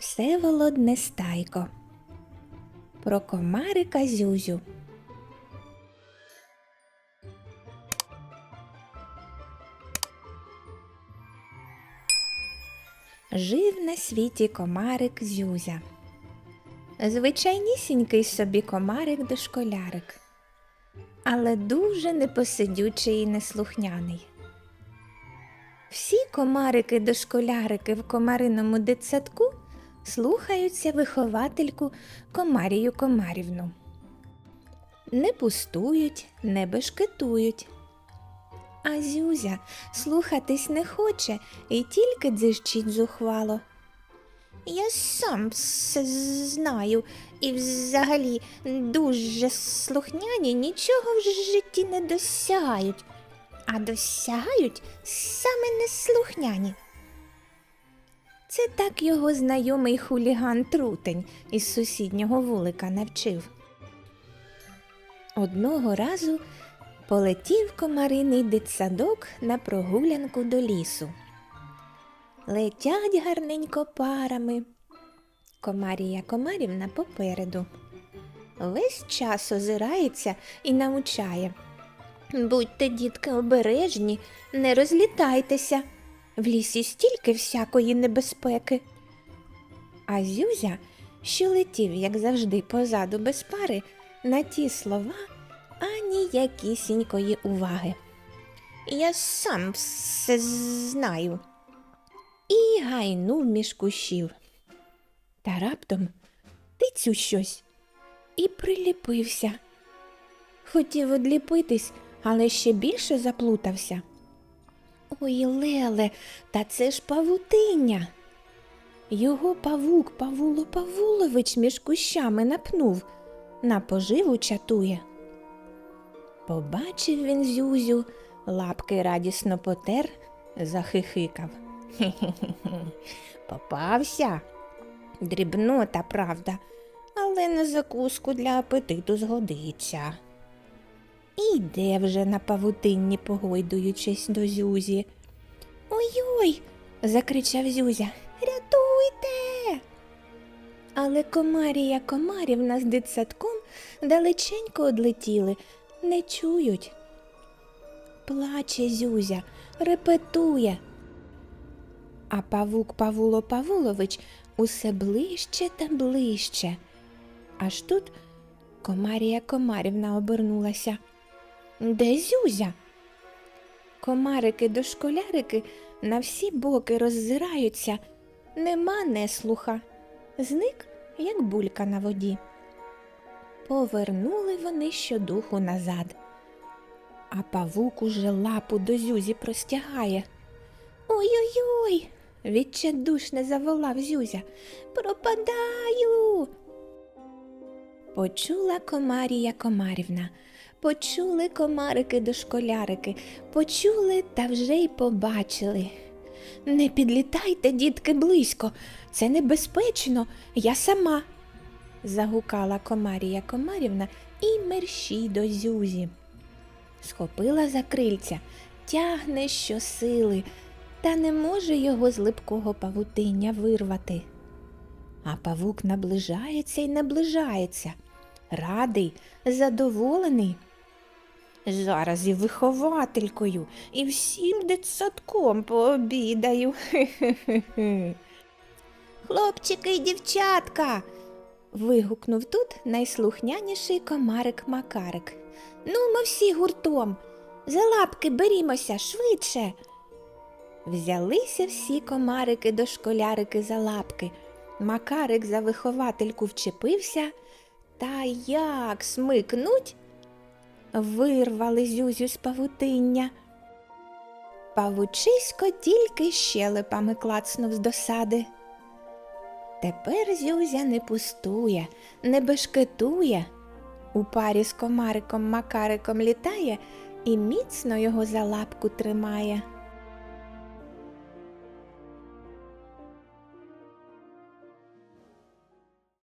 Всеволод Нестайко. Про комарика Зюзю. Жив на світі комарик Зюзя. Звичайнісінький собі комарик дошколярик, але дуже непосидючий і неслухняний. Всі комарики дошколярики в комариному дитсадку слухаються виховательку Комарію Комарівну. Не пустують, не бешкетують. А Зюзя слухатись не хоче і тільки дзижчить зухвало. Я сам все знаю і взагалі дуже слухняні нічого в житті не досягають, а досягають саме неслухняні. Це так його знайомий хуліган Трутень із сусіднього вулика навчив. Одного разу полетів комариний дитсадок на прогулянку до лісу. Летять гарненько парами. Комарія Комарівна попереду. Весь час озирається і навчає. Будьте, дітки, обережні, не розлітайтеся. В лісі стільки всякої небезпеки. А Зюзя, що летів, як завжди, позаду без пари, на ті слова аніякісінької уваги. Я сам все знаю. І гайнув між кущів. Та раптом тицю щось і приліпився. Хотів одліпитись, але ще більше заплутався. Ой, Леле, та це ж павутиння. Його павук Павуло Павулович між кущами напнув, на поживу чатує. Побачив він Зюзю, лапки радісно потер, захихикав. Хе-хе-хе, попався. Дрібнота, правда, але на закуску для апетиту згодиться. Іде вже на павутинні, погойдуючись до Зюзі. Ой-ой. закричав Зюзя. Рятуйте. Але комарія комарівна з дитсадком далеченько одлетіли, не чують. Плаче Зюзя, репетує. А павук Павуло Павулович усе ближче та ближче. Аж тут комарія комарівна обернулася. Де Зюзя? Комарики дошколярики на всі боки роззираються, нема неслуха. Зник, як булька на воді. Повернули вони щодуху назад. А павук уже лапу до Зюзі простягає. Ой-ой-ой, відчайдушне заволав Зюзя. Пропадаю. Почула комарія комарівна, почули комарики дошколярики, почули та вже й побачили. Не підлітайте, дітки, близько, це небезпечно, я сама. загукала комарія комарівна і мерщій до Зюзі. Схопила за крильця, тягне щосили, та не може його з липкого павутиння вирвати. А павук наближається і наближається, радий, задоволений. Зараз і вихователькою, і всім дитсадком пообідаю. Хлопчики й дівчатка. вигукнув тут найслухняніший комарик Макарик. Ну, ми всі гуртом. За лапки берімося швидше. Взялися всі комарики дошколярики за лапки. Макарик за виховательку вчепився, та як смикнуть, вирвали зюзю з павутиння. Павучисько тільки щелепами клацнув з досади. Тепер Зюзя не пустує, не бешкетує. У парі з комариком Макариком літає і міцно його за лапку тримає.